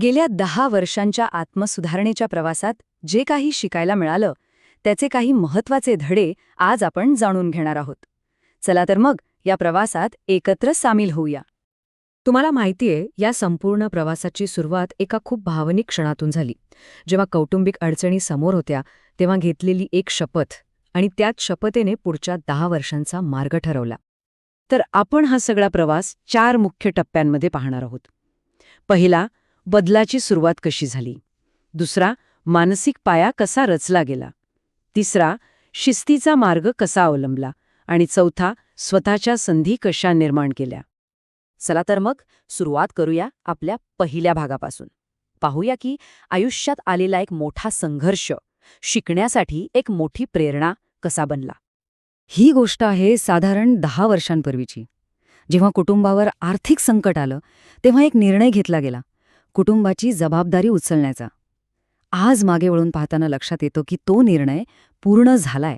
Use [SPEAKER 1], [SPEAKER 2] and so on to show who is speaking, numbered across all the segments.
[SPEAKER 1] गेल्या दहा वर्षांच्या आत्मसुधारणेच्या प्रवासात जे काही शिकायला मिळालं त्याचे काही महत्त्वाचे धडे आज आपण जाणून घेणार आहोत. चला तर मग या प्रवासात एकत्र सामील होऊया.
[SPEAKER 2] तुम्हाला माहितीये या संपूर्ण प्रवासाची सुरुवात एका खूप भावनिक क्षणातून झाली. जेव्हा कौटुंबिक अडचणी समोर होत्या तेव्हा घेतलेली एक शपथ आणि त्याच शपथेने पुढच्या दहा वर्षांचा मार्ग ठरवला. तर आपण हा सगळा प्रवास चार मुख्य टप्प्यांमध्ये पाहणार आहोत. पहिला बदलाची सुरुवात कशी झाली? दुसरा मानसिक पाया कसा रचला गेला? तिसरा शिस्तीचा मार्ग कसा अवलंबला? आणि चौथा स्वतःच्या संधी कशा निर्माण केल्या?
[SPEAKER 1] चला तर मग सुरुवात करूया आपल्या पहिल्या भागापासून. पाहूया की आयुष्यात आलेला एक मोठा संघर्ष शिकण्यासाठी एक मोठी प्रेरणा कसा बनला?
[SPEAKER 2] ही गोष्ट आहे साधारण दहा वर्षांपूर्वीची. जेव्हा कुटुंबावर आर्थिक संकट आलं तेव्हा एक निर्णय घेतला गेला. कुटुंबाची जबाबदारी उचलण्याचा. आज मागे वळून पाहताना लक्षात येतो की तो निर्णय पूर्ण झालाय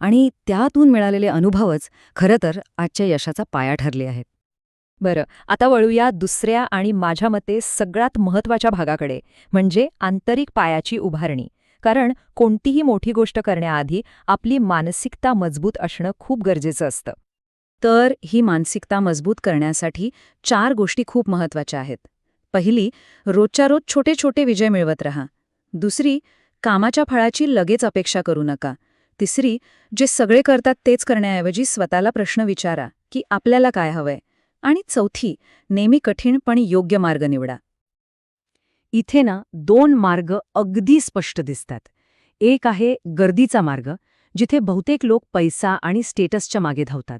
[SPEAKER 2] आणि त्यातून मिळालेले अनुभवच खरं तर आजच्या यशाचा पाया ठरले आहेत.
[SPEAKER 1] बरं आता वळूया दुसऱ्या आणि माझ्या मते सगळ्यात महत्त्वाच्या भागाकडे म्हणजे आंतरिक पायाची उभारणी. कारण कोणतीही मोठी गोष्ट करण्याआधी आपली मानसिकता मजबूत असणं खूप गरजेचं असतं. तर ही मानसिकता मजबूत करण्यासाठी चार गोष्टी खूप महत्त्वाच्या आहेत. पहिली रोजच्या रोज छोटे छोटे विजय मिळवत रहा. दुसरी कामाच्या फळाची लगेच अपेक्षा करू नका. तिसरी जे सगळे करतात तेच करण्याऐवजी स्वतःला प्रश्न विचारा की आपल्याला काय हवंय? आणि चौथी नेहमी कठीण पण योग्य मार्ग निवडा.
[SPEAKER 2] इथे ना दोन मार्ग अगदी स्पष्ट दिसतात. एक आहे गर्दीचा मार्ग जिथे बहुतेक लोक पैसा आणि स्टेटसच्या मागे धावतात.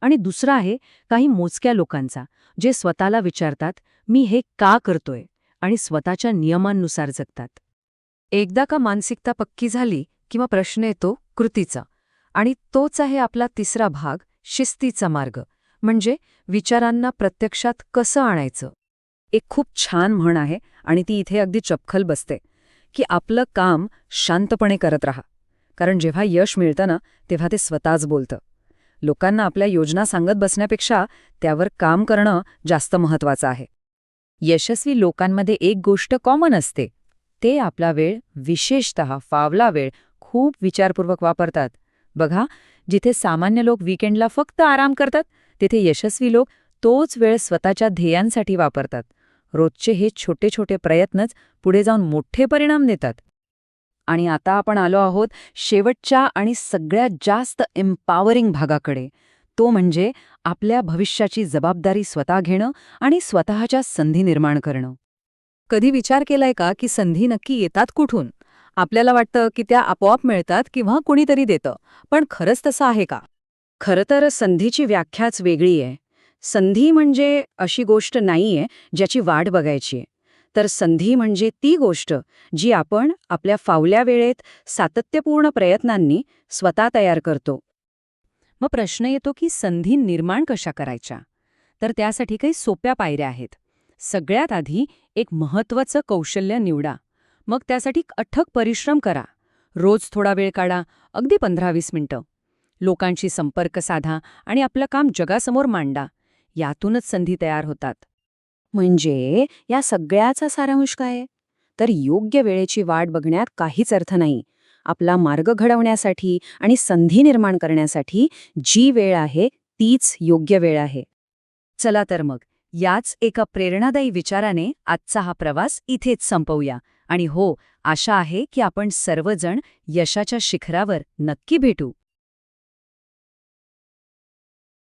[SPEAKER 2] आणि दुसरा आहे काही मोजक्या लोकांचा जे स्वतःला विचारतात मी हे का करतोय? आणि स्वतःच्या नियमांनुसार जगतात. एकदा का मानसिकता पक्की झाली किंवा प्रश्न येतो कृतीचा. आणि तोच आहे आपला तिसरा भाग शिस्तीचा मार्ग. म्हणजे विचारांना प्रत्यक्षात कसं आणायचं? एक खूप छान म्हण आहे आणि ती इथे अगदी चपखल बसते की आपलं काम शांतपणे करत राहा. कारण जेव्हा यश मिळतं ना तेव्हा ते स्वतःच बोलतं. लोकांना आपल्या योजना सांगत बसण्यापेक्षा त्यावर काम करणं जास्त महत्वाचं आहे. यशस्वी लोकांमध्ये एक गोष्ट कॉमन असते. ते आपला वेळ विशेषतः फावला वेळ खूप विचारपूर्वक वापरतात. बघा जिथे सामान्य लोक वीकेंडला फक्त आराम करतात तिथे यशस्वी लोक तोच वेळ स्वतःच्या ध्येयांसाठी वापरतात. रोजचे हे छोटे छोटे प्रयत्नच पुढे जाऊन मोठे परिणाम देतात. आणि आता आपण आलो आहोत शेवटच्या आणि सगळ्यात जास्त एम्पावरिंग भागाकडे. तो म्हणजे आपल्या भविष्याची जबाबदारी स्वतः घेणं आणि स्वतःच्या संधी निर्माण करणं. कधी विचार केलाय का की संधी नक्की येतात कुठून? आपल्याला वाटतं की त्या आपोआप मिळतात किंवा कुणीतरी देतं पण खरंच तसं आहे का? खरं तर संधीची व्याख्याच वेगळी आहे. संधी म्हणजे अशी गोष्ट नाहीये ज्याची वाट बघायची तर संधी म्हणजे ती गोष्ट जी आपण आपल्या फावल्या वेळेत सातत्यपूर्ण प्रयत्नांनी स्वतः तयार करतो. मग प्रश्न येतो की संधी निर्माण कशा करायच्या? तर त्यासाठी काही सोप्या पायऱ्या आहेत. सगळ्यात आधी एक महत्त्वाचं कौशल्य निवडा. मग त्यासाठी अठक परिश्रम करा. रोज थोडा वेळ काढा अगदी पंधरा वीस मिनिटं. लोकांशी संपर्क साधा आणि आपलं काम जगासमोर मांडा. यातूनच संधी तयार होतात.
[SPEAKER 1] म्हणजे या सगळ्याचा सारांश काय? तर योग्य वेळेची वाट बघण्यात काहीच अर्थ नाही. आपला मार्ग घडवण्यासाठी आणि संधी निर्माण करण्यासाठी जी वेळ आहे तीच योग्य वेळ आहे. चला तर मग याच एका प्रेरणादायी विचाराने आजचा हा प्रवास इथेच संपवूया. आणि हो आशा आहे की आपण सर्वजण यशाच्या शिखरावर नक्की भेटू.